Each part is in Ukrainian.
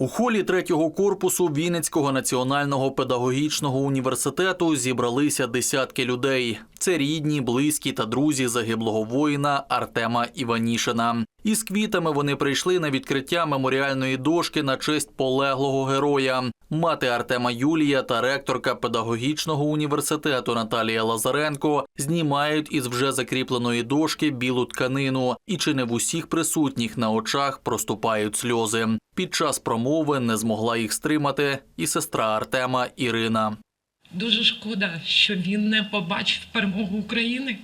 У холі третього корпусу Вінницького національного педагогічного університету зібралися десятки людей. Це рідні, близькі та друзі загиблого воїна Артема Іванішина. Із квітами вони прийшли на відкриття меморіальної дошки на честь полеглого героя. Мати Артема Юлія та ректорка педагогічного університету Наталія Лазаренко знімають із вже закріпленої дошки білу тканину, і чи не в усіх присутніх на очах проступають сльози. Під час промови не змогла їх стримати і сестра Артема Ірина. Дуже шкода, що він не побачив перемогу України.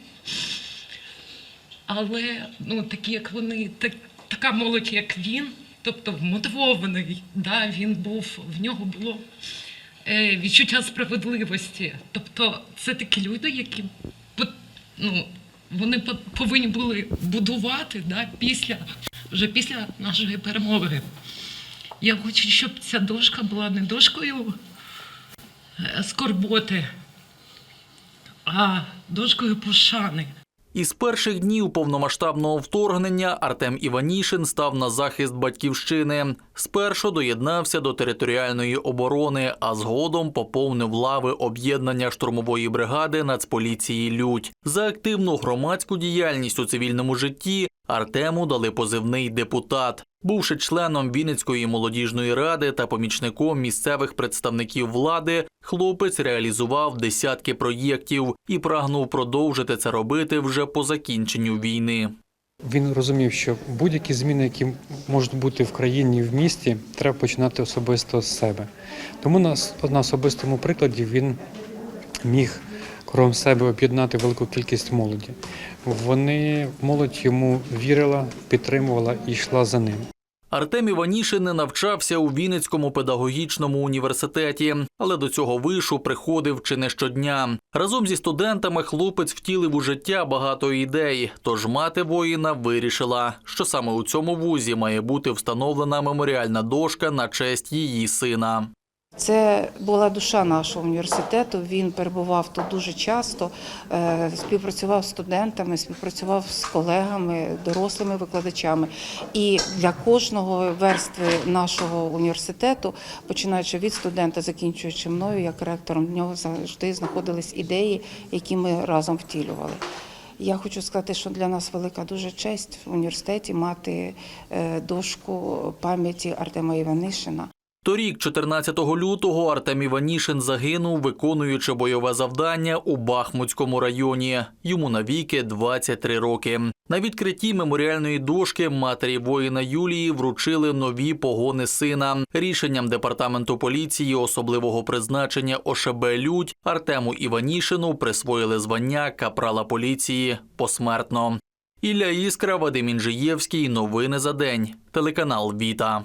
Але ну, такі, як вони, так, така молодь, як він, тобто вмотивований, да, він був, в нього було е, відчуття справедливості. Тобто це такі люди, які ну, вони по- повинні були будувати да, після, вже після нашої перемоги. Я хочу, щоб ця дошка була не дошкою е, скорботи, а дошкою пошани. Із перших днів повномасштабного вторгнення Артем Іванішин став на захист батьківщини. Спершу доєднався до територіальної оборони, а згодом поповнив лави об'єднання штурмової бригади Нацполіції Людь. За активну громадську діяльність у цивільному житті Артему дали позивний депутат. Бувши членом Вінницької молодіжної ради та помічником місцевих представників влади, хлопець реалізував десятки проєктів і прагнув продовжити це робити вже по закінченню війни. Він розумів, що будь-які зміни, які можуть бути в країні в місті, треба починати особисто з себе. Тому на, на особистому прикладі він міг кругом себе об'єднати велику кількість молоді. Вони молодь йому вірила, підтримувала і йшла за ним. Артем Іванішин не навчався у Вінницькому педагогічному університеті, але до цього вишу приходив чи не щодня. Разом зі студентами хлопець втілив у життя багато ідей. Тож мати воїна вирішила, що саме у цьому вузі має бути встановлена меморіальна дошка на честь її сина. Це була душа нашого університету. Він перебував тут дуже часто, е, співпрацював з студентами, співпрацював з колегами, дорослими викладачами. І для кожного верстви нашого університету, починаючи від студента, закінчуючи мною, як ректором, в нього завжди знаходились ідеї, які ми разом втілювали. Я хочу сказати, що для нас велика дуже честь в університеті мати е, дошку пам'яті Артема Іванишина. Торік, 14 лютого, Артем Іванішин загинув, виконуючи бойове завдання у Бахмутському районі. Йому навіки 23 роки. На відкритті меморіальної дошки матері воїна Юлії вручили нові погони сина. Рішенням департаменту поліції особливого призначення ОШБ Людь Артему Іванішину присвоїли звання капрала поліції посмертно. Ілля Іскра, Вадим Інжиєвський. Новини за день. Телеканал Віта.